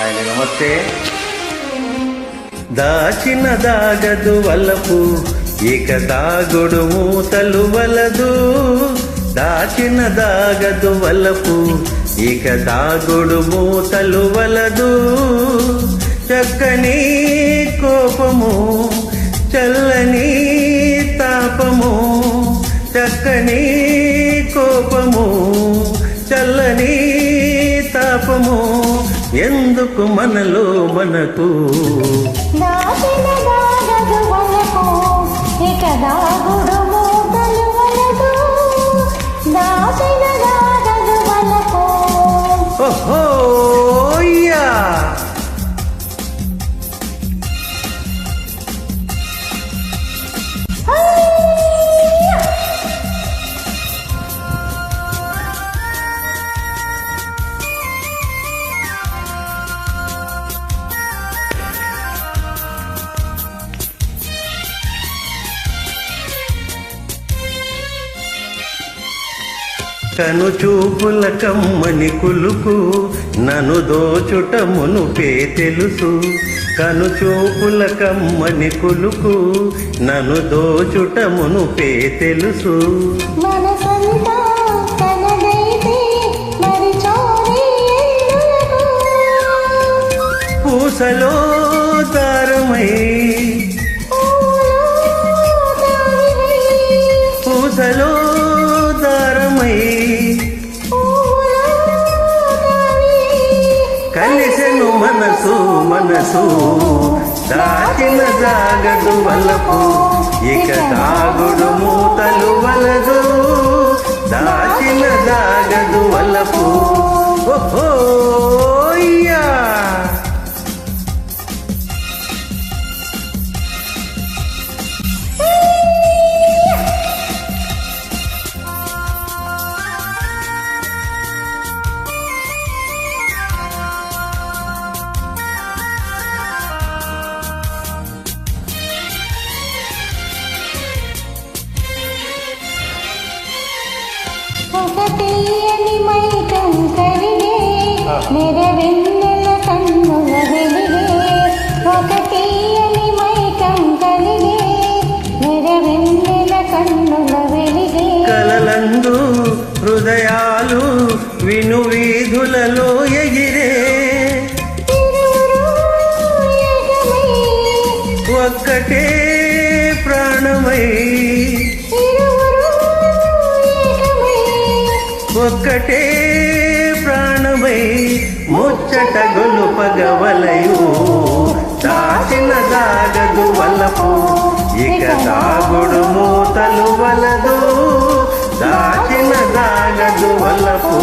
ఆయన నమస్తే. దాచిన దాగదు వలపు ఇక దాగుడు మూతలు వలదు. దాచిన దాగదు వలపు ఇక దాగుడు మూతలు వలదు. చక్కని కోపము చల్లని తాపము చక్కని కోపము చల్లని తాపము ఎందుకు మనలో మనకు? దాగదు ఇక దాగుడు కను చూపుల కమ్మని కులుకు నన్ను దోచుట మునుపే తెలుసు. కను చూపుల కమ్మని కులుకు నన్ను దోచుట మునుపే తెలుసు. పూసలో దారమై. పూసలో దారమై మనసు మనసు దాచిన జాగదు వలపు ఇక దాగుడు మూతలు వలదు. దాచిన జాగదు వలపు ఓహో. కలలందు హృదయాలు విను వీధులలో ఎగిరే ఒక్కటే ఒక్కటే ప్రాణమై ముచ్చట గొలు పగవలయు దాచిన దాగదు వలపు ఇక దాగుడు మూతలు వలదు. దాచిన దాగదు వలపు.